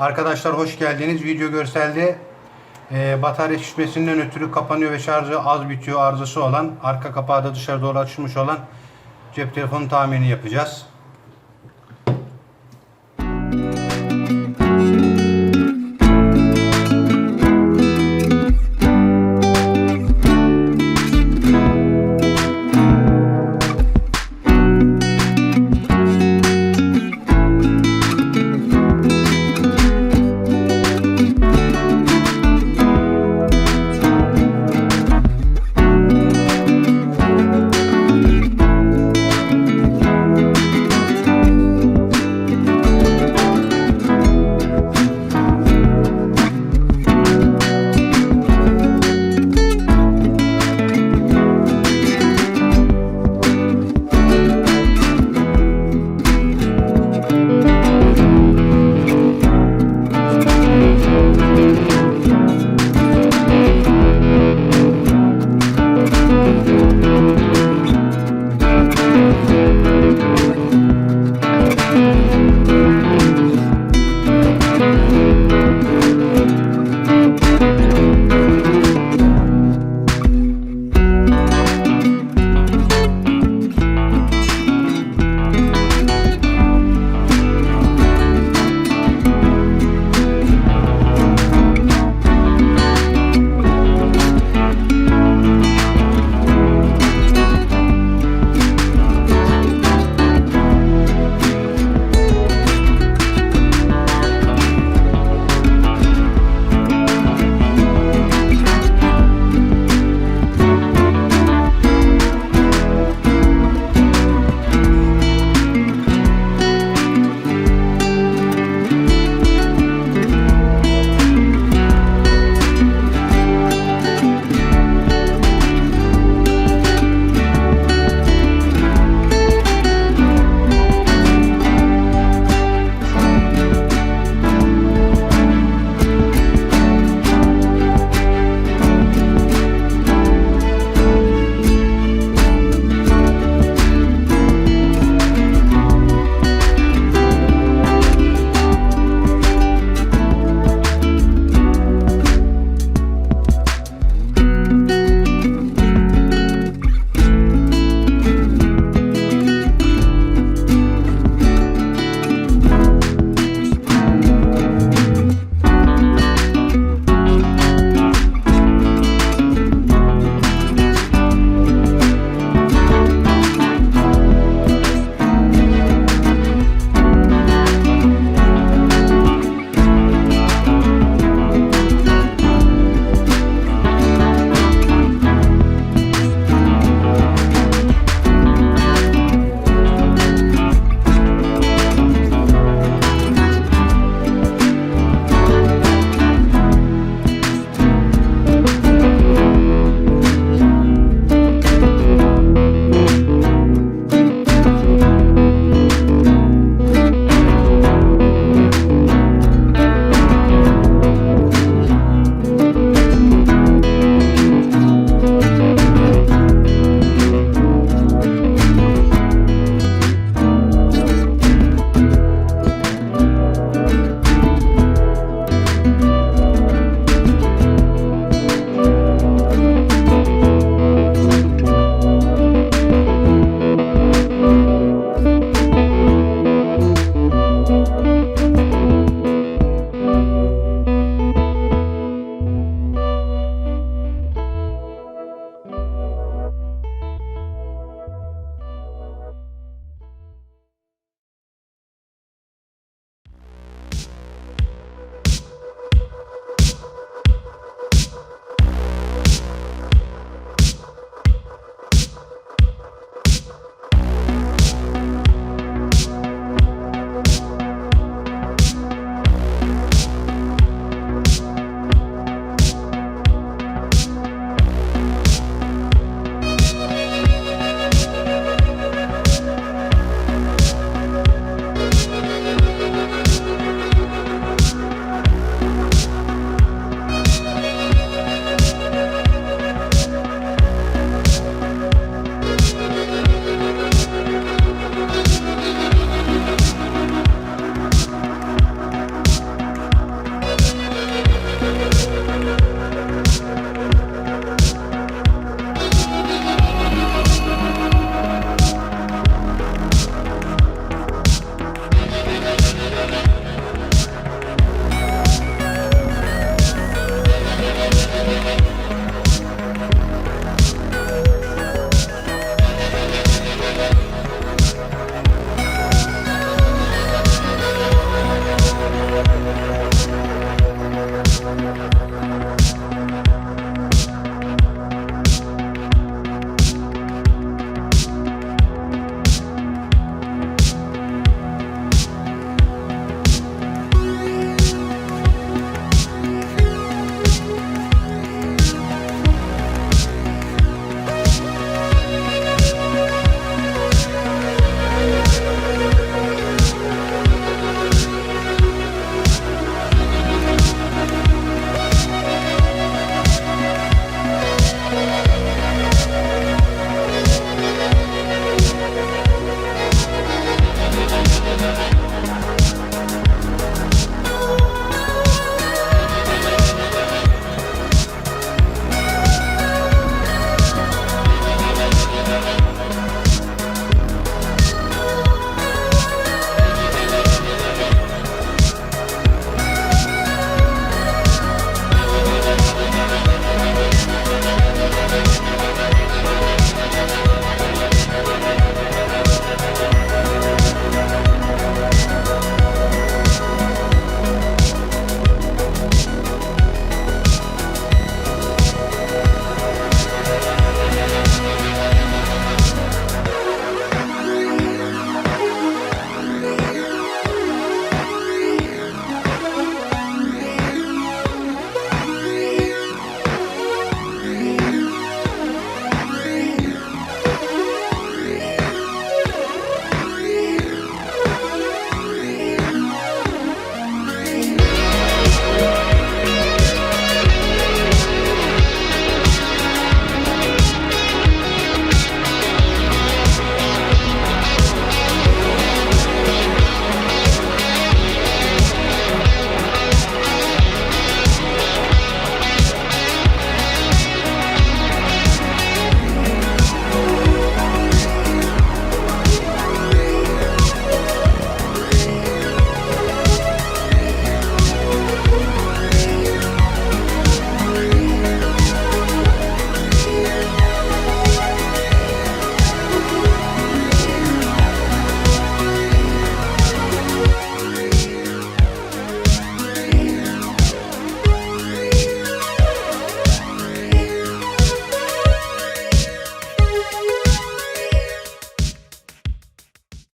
Arkadaşlar hoş geldiniz. Video görselde e, batarya şişmesinden ötürü kapanıyor ve şarjı az bitiyor arızası olan arka kapağı da dışarı doğru açılmış olan cep telefonu tamirini yapacağız.